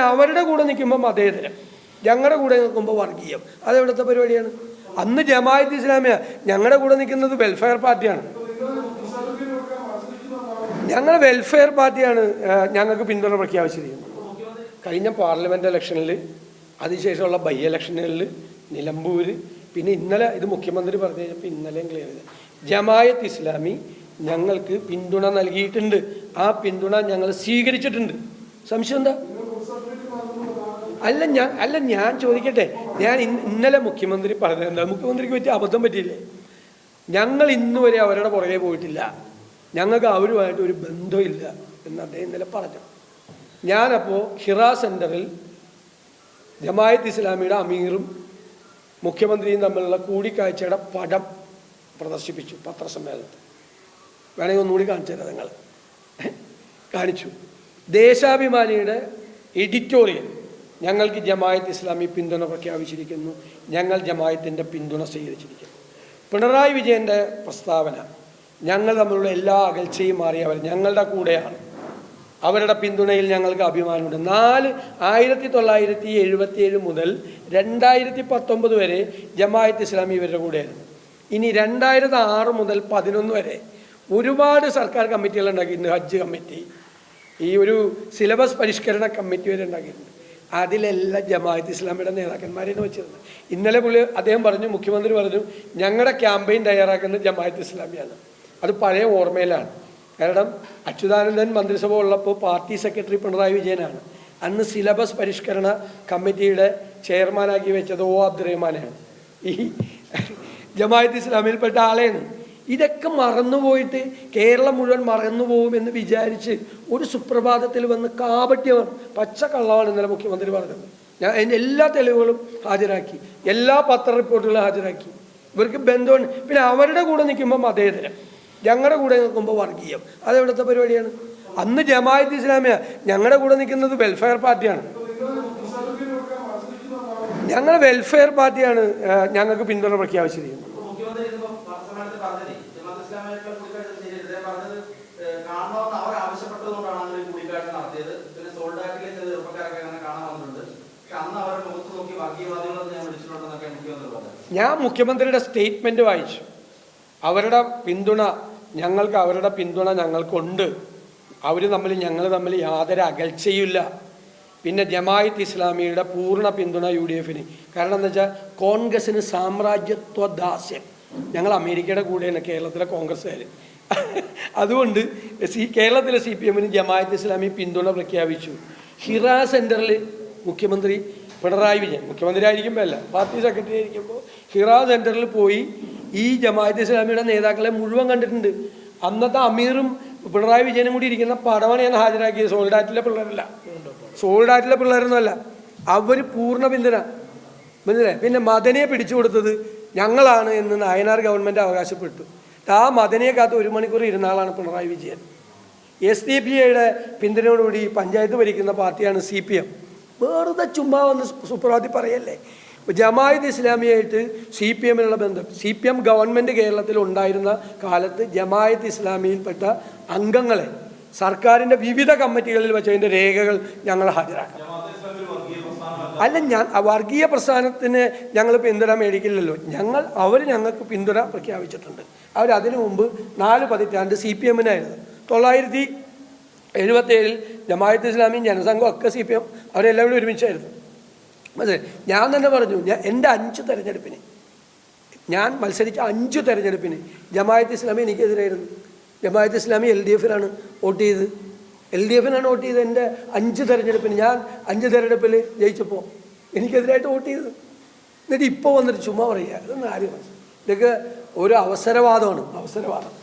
പിന്നെ അവരുടെ കൂടെ നിൽക്കുമ്പോൾ മതേതരം ഞങ്ങളുടെ കൂടെ നിൽക്കുമ്പോൾ വർഗീയം. അതെവിടുത്തെ പരിപാടിയാണ്? അന്ന് ജമായത്ത് ഇസ്ലാമിയ. ഞങ്ങളുടെ കൂടെ നിൽക്കുന്നത് വെൽഫെയർ പാർട്ടിയാണ് ഞങ്ങൾ വെൽഫെയർ പാർട്ടിയാണ് ഞങ്ങൾക്ക് പിന്തുണ പ്രഖ്യാപിച്ചിരിക്കുന്നത്. കഴിഞ്ഞ പാർലമെന്റ് ഇലക്ഷനിൽ അതിനുശേഷമുള്ള ബൈ ഇലക്ഷനുകളിൽ നിലമ്പൂർ പിന്നെ ഇന്നലെ ഇത് മുഖ്യമന്ത്രി പറഞ്ഞു കഴിഞ്ഞപ്പോൾ ഇന്നലെയും ക്ലിയർ ചെയ്ത്. ജമായത്ത് ഇസ്ലാമി ഞങ്ങൾക്ക് പിന്തുണ നൽകിയിട്ടുണ്ട്. ആ പിന്തുണ ഞങ്ങൾ സ്വീകരിച്ചിട്ടുണ്ട്. സംശയം എന്താ? അല്ല ഞാൻ അല്ല ഞാൻ ചോദിക്കട്ടെ. ഞാൻ ഇന്ന് ഇന്നലെ മുഖ്യമന്ത്രി പറഞ്ഞത് എന്താ? മുഖ്യമന്ത്രിക്ക് പറ്റിയ അബദ്ധം പറ്റിയില്ലേ? ഞങ്ങൾ ഇന്നുവരെ അവരുടെ പുറകെ പോയിട്ടില്ല. ഞങ്ങൾക്ക് അവരുമായിട്ട് ഒരു ബന്ധമില്ല എന്ന് അദ്ദേഹം ഇന്നലെ പറഞ്ഞു. ഞാനപ്പോൾ ഹിറ സെന്ററിൽ ജമായത്ത് ഇസ്ലാമിയുടെ അമീറും മുഖ്യമന്ത്രിയും തമ്മിലുള്ള കൂടിക്കാഴ്ചയുടെ പടം പ്രദർശിപ്പിച്ചു പത്രസമ്മേളനത്തിൽ. വേണമെങ്കിൽ ഒന്നുകൂടി കാണിച്ചു തരാം നിങ്ങൾ. കാണിച്ചു. ദേശാഭിമാനിയുടെ എഡിറ്റോറിയൽ. ഞങ്ങൾക്ക് ജമായത്ത് ഇസ്ലാമി പിന്തുണ പ്രഖ്യാപിച്ചിരിക്കുന്നു. ഞങ്ങൾ ജമായത്തിന്റെ പിന്തുണ സ്വീകരിച്ചിരിക്കുന്നു. പിണറായി വിജയന്റെ പ്രസ്താവന ഞങ്ങൾ തമ്മിലുള്ള എല്ലാ അകൽച്ചയും മാറിയവർ ഞങ്ങളുടെ കൂടെയാണ്. അവരുടെ പിന്തുണയിൽ ഞങ്ങൾക്ക് അഭിമാനമുണ്ട്. നാല് ആയിരത്തി തൊള്ളായിരത്തി എഴുപത്തിയേഴ് മുതൽ രണ്ടായിരത്തി പത്തൊമ്പത് വരെ ജമായത്ത് ഇസ്ലാമി ഇവരുടെ കൂടെയായിരുന്നു. ഇനി രണ്ടായിരത്തി ആറ് മുതൽ പതിനൊന്ന് വരെ ഒരുപാട് സർക്കാർ കമ്മിറ്റികൾ ഉണ്ടാക്കിയിട്ടുണ്ട് ഹജ്ജ് കമ്മിറ്റി ഈ ഒരു സിലബസ് പരിഷ്കരണ കമ്മിറ്റി വരെ ഉണ്ടാക്കിയിട്ടുണ്ട്. അതിലെല്ലാം ജമാഅത്ത് ഇസ്ലാമിയുടെ നേതാക്കന്മാരെയാണ് വെച്ചിരുന്നത്. ഇന്നലെ പുള്ളി അദ്ദേഹം പറഞ്ഞു മുഖ്യമന്ത്രി പറഞ്ഞു ഞങ്ങളുടെ ക്യാമ്പയിൻ തയ്യാറാക്കുന്നത് ജമാഅത്ത് ഇസ്ലാമിയാണ്. അത് പഴയ ഓർമ്മയിലാണ്. കാരണം അച്യുതാനന്ദൻ മന്ത്രിസഭ ഉള്ളപ്പോൾ പാർട്ടി സെക്രട്ടറി പിണറായി വിജയനാണ്. അന്ന് സിലബസ് പരിഷ്കരണ കമ്മിറ്റിയുടെ ചെയർമാനാക്കി വെച്ചത് ഓ അബ്ദുറഹ്മാനെയാണ്. ഈ ജമാഅത്ത് ഇസ്ലാമിൽപ്പെട്ട ആളെയാണ്. ഇതൊക്കെ മറന്നുപോയിട്ട് കേരളം മുഴുവൻ മറന്നുപോകുമെന്ന് വിചാരിച്ച് ഒരു സുപ്രഭാതത്തിൽ വന്ന് കാപട്യമാണ് പച്ച കള്ളമാണ് ഇന്നലെ മുഖ്യമന്ത്രി പറഞ്ഞത്. ഞാൻ അതിന്റെ എല്ലാ തെളിവുകളും ഹാജരാക്കി. എല്ലാ പത്ര റിപ്പോർട്ടുകളും ഹാജരാക്കി. ഇവർക്ക് ബന്ധമുണ്ട് പിന്നെ അവരുടെ കൂടെ നിൽക്കുമ്പോൾ മതേതരം. ഞങ്ങളുടെ കൂടെ നിൽക്കുമ്പോൾ വർഗീയം. അതെവിടുത്തെ പരിപാടിയാണ്? അന്ന് ജമായത്ത് ഇസ്ലാമിയ. ഞങ്ങളുടെ കൂടെ നിൽക്കുന്നത് വെൽഫെയർ പാർട്ടിയാണ്. ഞങ്ങൾ വെൽഫെയർ പാർട്ടിയാണ് ഞങ്ങൾക്ക് പിന്തുണ പ്രഖ്യാപിച്ചിരിക്കുന്നത്. ഞാൻ മുഖ്യമന്ത്രിയുടെ സ്റ്റേറ്റ്മെന്റ് വായിച്ചു. അവരുടെ പിന്തുണ ഞങ്ങൾക്ക് അവരുടെ പിന്തുണ ഞങ്ങൾക്കുണ്ട്. അവർ തമ്മിൽ ഞങ്ങൾ തമ്മിൽ യാതൊരു അകൽച്ചയില്ല പിന്നെ ജമായത്ത് ഇസ്ലാമിയുടെ പൂർണ പിന്തുണ യു ഡി എഫിന് കാരണം എന്താ വെച്ചാൽ കോൺഗ്രസിന് സാമ്രാജ്യത്വ ദാസ്യം. ഞങ്ങൾ അമേരിക്കയുടെ കൂടെയാണ് കേരളത്തിലെ കോൺഗ്രസ്സുകാർ അതുകൊണ്ട് സി കേരളത്തിലെ സി പി എമ്മിന് ജമായത്ത് ഇസ്ലാമി പിന്തുണ പ്രഖ്യാപിച്ചു. ഹിറ സെന്ററിൽ മുഖ്യമന്ത്രി പിണറായി വിജയൻ മുഖ്യമന്ത്രി ആയിരിക്കുമ്പോൾ അല്ല പാർട്ടി സെക്രട്ടറി ആയിരിക്കുമ്പോൾ ഹിറ സെന്ററിൽ പോയി ഈ ജമാഅത്ത് ഇസ്ലാമിയുടെ നേതാക്കളെ മുഴുവൻ കണ്ടിട്ടുണ്ട്. അന്നത്തെ അമീറും പിണറായി വിജയനും കൂടി ഇരിക്കുന്ന പടമാണ് ഞാൻ ഹാജരാക്കിയത് സോൾഡാറ്റിലെ പിള്ളേരല്ല. സോൾഡാറ്റിലെ പിള്ളേരൊന്നുമല്ല അവർ പൂർണ പിന്തുണ. മനസ്സിലായി? പിന്നെ മദനയെ പിടിച്ചു കൊടുത്തത് ഞങ്ങളാണ് എന്ന് നയനാർ ഗവൺമെന്റ് അവകാശപ്പെട്ടു. ആ മദനയെ കാത്ത് ഒരു മണിക്കൂർ ഇരുന്ന ആളാണ് Pinarayi Vijayan. S D P ഐയുടെ പിന്തുണയോടുകൂടി പഞ്ചായത്ത് ഭരിക്കുന്ന പാർട്ടിയാണ് സി പി എം വെറുതെ ചുമ്മാ വന്ന് സുപ്രഭാതി പറയല്ലേ? ജമായത്ത് ഇസ്ലാമിയായിട്ട് സി പി എമ്മിനുള്ള ബന്ധം സി പി എം ഗവൺമെന്റ് കേരളത്തിൽ ഉണ്ടായിരുന്ന കാലത്ത് ജമായത്ത് ഇസ്ലാമിയിൽപ്പെട്ട അംഗങ്ങളെ സർക്കാരിന്റെ വിവിധ കമ്മിറ്റികളിൽ വെച്ച് അതിന്റെ രേഖകൾ ഞങ്ങൾ ഹാജരാക്കാം അല്ല ഞാൻ വർഗീയ പ്രസ്ഥാനത്തിന് ഞങ്ങൾ പിന്തുണ മേടിക്കില്ലല്ലോ. ഞങ്ങൾ അവർ ഞങ്ങൾക്ക് പിന്തുണ പ്രഖ്യാപിച്ചിട്ടുണ്ട്. അവർ അതിനു മുമ്പ് നാല് പതിറ്റാണ്ട് സി പി എമ്മിനായിരുന്നു. തൊള്ളായിരത്തി എഴുപത്തേഴിൽ ജമായത്ത് ഇസ്ലാമിയും ജനസംഘം ഒക്കെ സി പി എം അവരെല്ലാവരും ഒരുമിച്ചായിരുന്നു. മനസ്സിലായി? ഞാൻ തന്നെ പറഞ്ഞു ഞാൻ എന്റെ അഞ്ച് തെരഞ്ഞെടുപ്പിന് ഞാൻ മത്സരിച്ച അഞ്ച് തെരഞ്ഞെടുപ്പിന് ജമായത്ത് ഇസ്ലാമി എനിക്കെതിരായിരുന്നു. ജമായത്ത് ഇസ്ലാമി എൽ ഡി എഫിനാണ് വോട്ട് ചെയ്ത് എൽ ഡി എഫിനാണ് വോട്ട് ചെയ്തത് എന്റെ അഞ്ച് തെരഞ്ഞെടുപ്പിന്. ഞാൻ അഞ്ച് തെരഞ്ഞെടുപ്പിൽ ജയിച്ചപ്പോൾ എനിക്കെതിരായിട്ട് വോട്ട് ചെയ്തത്. എന്നിട്ട് ഇപ്പോൾ വന്നിട്ട് ചുമ്മാ പറയുക ഇതൊന്നും ആരും ഇതൊക്കെ ഒരു അവസരവാദമാണ് അവസരവാദം.